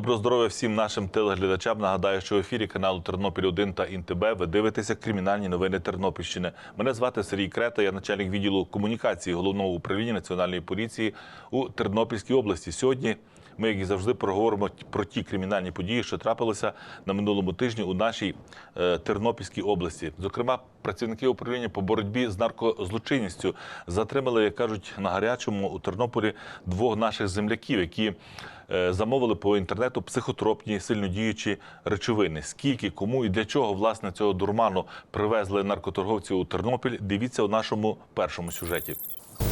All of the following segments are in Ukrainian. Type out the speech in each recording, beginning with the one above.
Доброго здоров'я всім нашим телеглядачам. Нагадаю, що в ефірі каналу Тернопіль 1 та ІНТБ ви дивитеся кримінальні новини Тернопільщини. Мене звати Сергій Крета, я начальник відділу комунікації головного управління національної поліції у Тернопільській області. Сьогодні ми, як і завжди, проговоримо про ті кримінальні події, що трапилися на минулому тижні у нашій е, Тернопільській області. Зокрема, працівники управління по боротьбі з наркозлочинністю затримали, як кажуть, на гарячому у Тернополі двох наших земляків, які е, замовили по інтернету психотропні сильнодіючі речовини. Скільки, кому і для чого власне цього дурману привезли наркоторговці у Тернопіль? Дивіться у нашому першому сюжеті.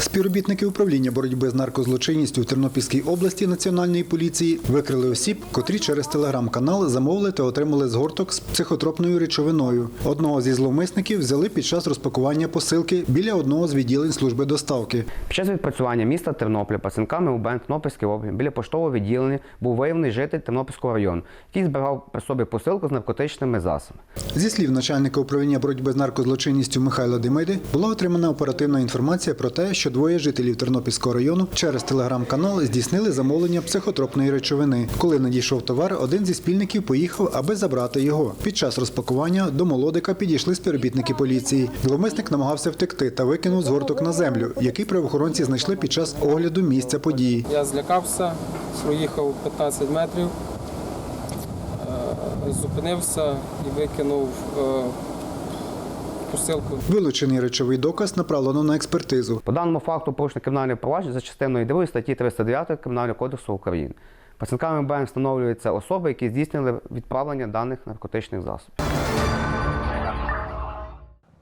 Співробітники управління боротьби з наркозлочинністю в Тернопільській області Національної поліції викрили осіб, котрі через телеграм-канал замовили та отримали згорток з психотропною речовиною. Одного зі зловмисників взяли під час розпакування посилки біля одного з відділень служби доставки. Під час відпрацювання міста Тернополя працівниками УБН Тернопільської області біля поштового відділення був виявлений житель Тернопільського району, який збирав при собі посилку з наркотичними засобами. Зі слів начальника управління боротьби з наркозлочинністю Михайла Демиди була отримана оперативна інформація про те, що двоє жителів Тернопільського району через телеграм-канал здійснили замовлення психотропної речовини. Коли надійшов товар, один зі спільників поїхав, аби забрати його. Під час розпакування до молодика підійшли співробітники поліції. Зловмисник намагався втекти та викинув згорток на землю, який правоохоронці знайшли під час огляду місця події. Я злякався, проїхав 15 метрів, е, зупинився і викинув е, посилку. Вилучений речовий доказ направлено на експертизу. По даному факту порушено кримінальне провадження за частиною 2 статті 309 Кримінального кодексу України. Працівниками УБН встановлюються особи, які здійснили відправлення даних наркотичних засобів.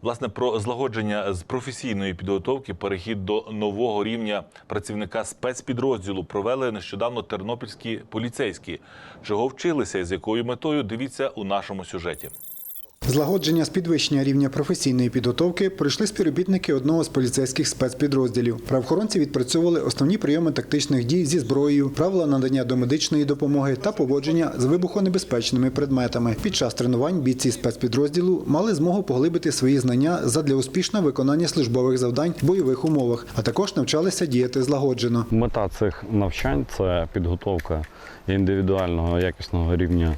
Власне, про злагодження з професійної підготовки, перехід до нового рівня працівника спецпідрозділу провели нещодавно тернопільські поліцейські. Чого вчилися і з якою метою? Дивіться у нашому сюжеті. Злагодження з підвищення рівня професійної підготовки пройшли співробітники одного з поліцейських спецпідрозділів. Правоохоронці відпрацьовували основні прийоми тактичних дій зі зброєю, правила надання домедичної допомоги та поводження з вибухонебезпечними предметами. Під час тренувань бійці спецпідрозділу мали змогу поглибити свої знання задля успішного виконання службових завдань в бойових умовах, а також навчалися діяти злагоджено. Мета цих навчань це підготовка індивідуального якісного рівня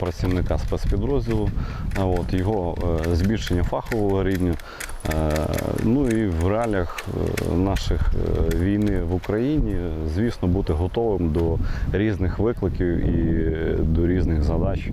працівника спецпідрозділу, от, його е, збільшення фахового рівня. Е, Ну і в реаліях е, наших е, війни в Україні, звісно, бути готовим до різних викликів і до різних задач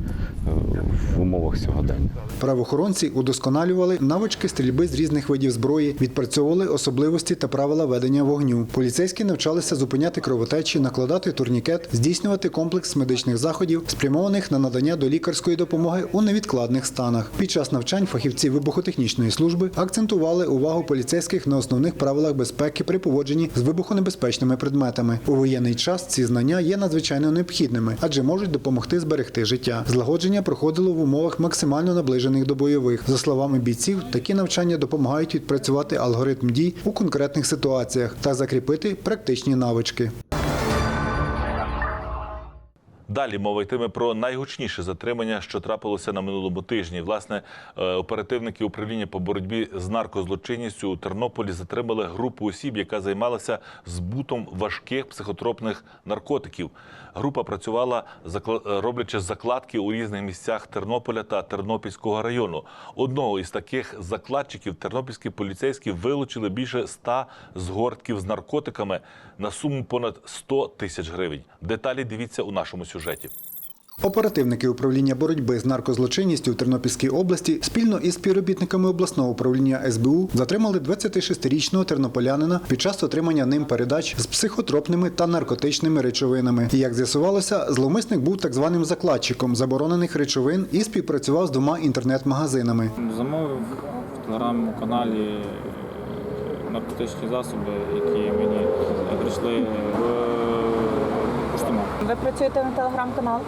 в умовах сьогодення. Правоохоронці удосконалювали навички стрільби з різних видів зброї, відпрацьовували особливості та правила ведення вогню. Поліцейські навчалися зупиняти кровотечі, накладати турнікет, здійснювати комплекс медичних заходів, спрямованих на надання до лікарської допомоги у невідкладних станах. Під час навчань фахівці вибухотехнічної служби акцентували увагу поліцейських на основних правилах безпеки при поводженні з вибухонебезпечними предметами. У воєнний час ці знання є надзвичайно необхідними, адже можуть допомогти зберегти життя. Злагодження проходило в умовах максимально наближених до бойових. За словами бійців, такі навчання допомагають відпрацювати алгоритм дій у конкретних ситуаціях та закріпити практичні навички. Далі мова йтиме про найгучніше затримання, що трапилося на минулому тижні. Власне, е, оперативники управління по боротьбі з наркозлочинністю у Тернополі затримали групу осіб, яка займалася збутом важких психотропних наркотиків. Група працювала е, роблячи закладки у різних місцях Тернополя та Тернопільського району. Одного із таких закладчиків тернопільські поліцейські вилучили більше ста згортків з наркотиками на суму понад 100 тисяч гривень. Деталі дивіться у нашому сюжеті. Оперативники управління боротьби з наркозлочинністю в Тернопільській області спільно із співробітниками обласного управління СБУ затримали 26-річного тернополянина під час отримання ним передач з психотропними та наркотичними речовинами. І як з'ясувалося, зловмисник був так званим закладчиком заборонених речовин і співпрацював з двома інтернет-магазинами. Замовив в телеграм-каналі е, наркотичні засоби, які мені прийшли в поштомат. Ви працюєте на телеграм-канал?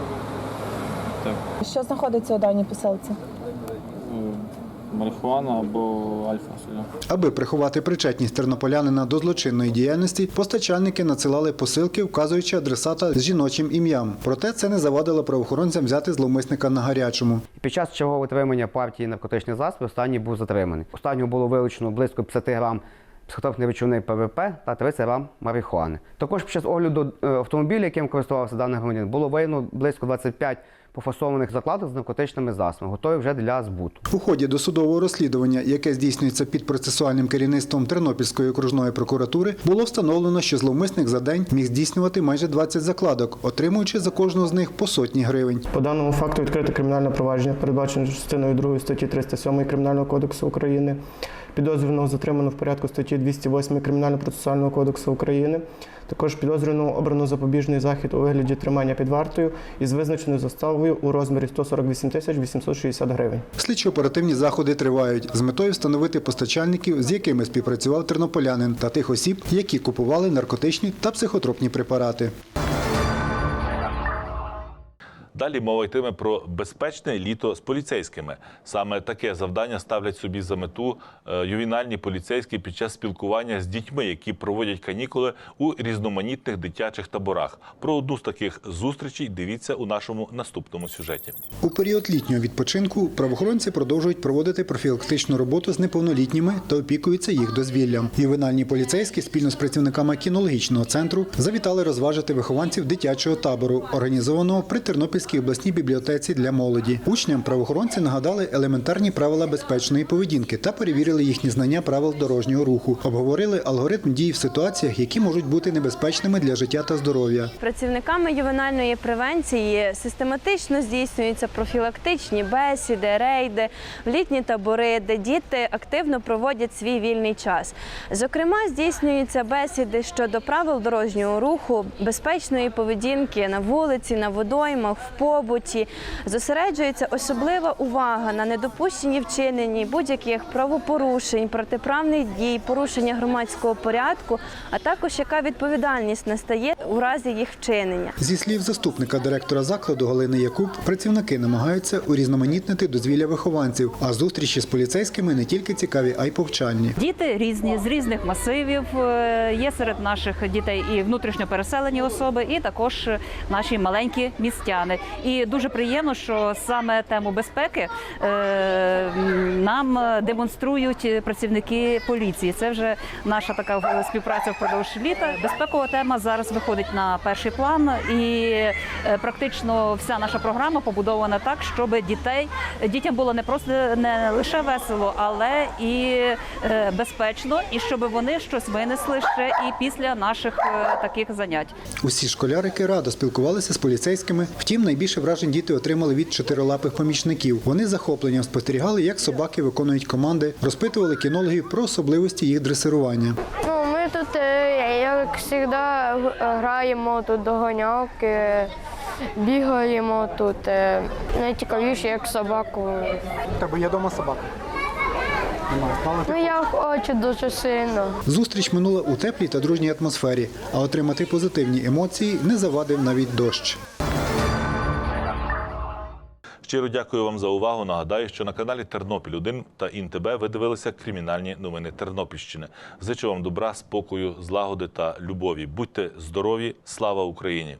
Так, Що знаходиться у даній посилці? е, марихуана або альфа соля. Аби приховати причетність тернополянина до злочинної діяльності, постачальники надсилали посилки, вказуючи адресата з жіночим ім'ям. Проте це не завадило правоохоронцям взяти зловмисника на гарячому. Під час чергового отримання партії наркотичних засобів останній був затриманий. Останнього було вилучено близько 50 грам психотропний речовини ПВП та 30 грам марихуани. Також під час огляду е, автомобіля, яким користувався даний громадянин, було виявлено близько 25 пофасованих закладок з наркотичними засобами, готові вже для збуту. У ході досудового розслідування, яке здійснюється під процесуальним керівництвом Тернопільської окружної прокуратури, було встановлено, що зловмисник за день міг здійснювати майже 20 закладок, отримуючи за кожну з них по сотні гривень. По даному факту відкрите кримінальне провадження, передбачено частиною 2 статті 307 Кримінального кодексу України. Підозрюваного затримано в порядку статті 208 Кримінально-процесуального кодексу України. Також підозрюваного обрано запобіжний захід у вигляді тримання під вартою із визначеною заставою у розмірі 148 тисяч 860 гривень. Слідчо-оперативні заходи тривають з метою встановити постачальників, з якими співпрацював тернополянин, та тих осіб, які купували наркотичні та психотропні препарати. Далі мова йтиме про безпечне літо з поліцейськими. Саме таке завдання ставлять собі за мету е, ювенальні поліцейські під час спілкування з дітьми, які проводять канікули у різноманітних дитячих таборах. Про одну з таких зустрічей дивіться у нашому наступному сюжеті. У період літнього відпочинку правоохоронці продовжують проводити профілактичну роботу з неповнолітніми та опікуються їх дозвіллям. Ювенальні поліцейські спільно з працівниками кінологічного центру завітали розважити вихованців дитячого табору, організованого при Тернопільській обласній бібліотеці для молоді. Учням правоохоронці нагадали елементарні правила безпечної поведінки та перевірили їхні знання правил дорожнього руху. Обговорили алгоритм дій в ситуаціях, які можуть бути небезпечними для життя та здоров'я. Працівниками ювенальної превенції систематично здійснюються профілактичні бесіди, рейди, літні табори, де діти активно проводять свій вільний час. Зокрема, здійснюються бесіди щодо правил дорожнього руху, безпечної поведінки на вулиці, на водоймах, побуті. Зосереджується особлива увага на недопущенні вчиненні будь-яких правопорушень, протиправних дій, порушення громадського порядку, а також яка відповідальність настає у разі їх вчинення. Зі слів заступника директора закладу Галини Якуб, працівники намагаються урізноманітнити дозвілля вихованців, а зустрічі з поліцейськими не тільки цікаві, а й повчальні. Діти різні з різних масивів. Е, Є серед наших дітей і внутрішньо переселені особи, і також наші маленькі містяни. І дуже приємно, що саме тему безпеки е, нам демонструють працівники поліції. Це вже наша така співпраця впродовж літа. Безпекова тема зараз виходить на перший план, і е, практично вся наша програма побудована так, щоб дітей дітям було не просто не лише весело, але і е, безпечно, і щоб вони щось винесли ще і після наших таких занять. Усі школярики радо спілкувалися з поліцейськими. Втім, найбільше вражень діти отримали від чотирилапих помічників. Вони захопленням спостерігали, як собаки виконують команди, розпитували кінологів про особливості їх дресирування. Ну, ми тут, е, як завжди, граємо тут доганялки, бігаємо тут. е, Найцікавіше, як собаку. Тебе є дома собака. Ну, я хочу дуже сильно. Зустріч минула у теплій та дружній атмосфері, а отримати позитивні емоції не завадив навіть дощ. Щиро дякую вам за увагу. Нагадаю, що на каналі Тернопіль 1 та ІНТБ ви дивилися кримінальні новини Тернопільщини. Зичу вам добра, спокою, злагоди та любові. Будьте здорові! Слава Україні!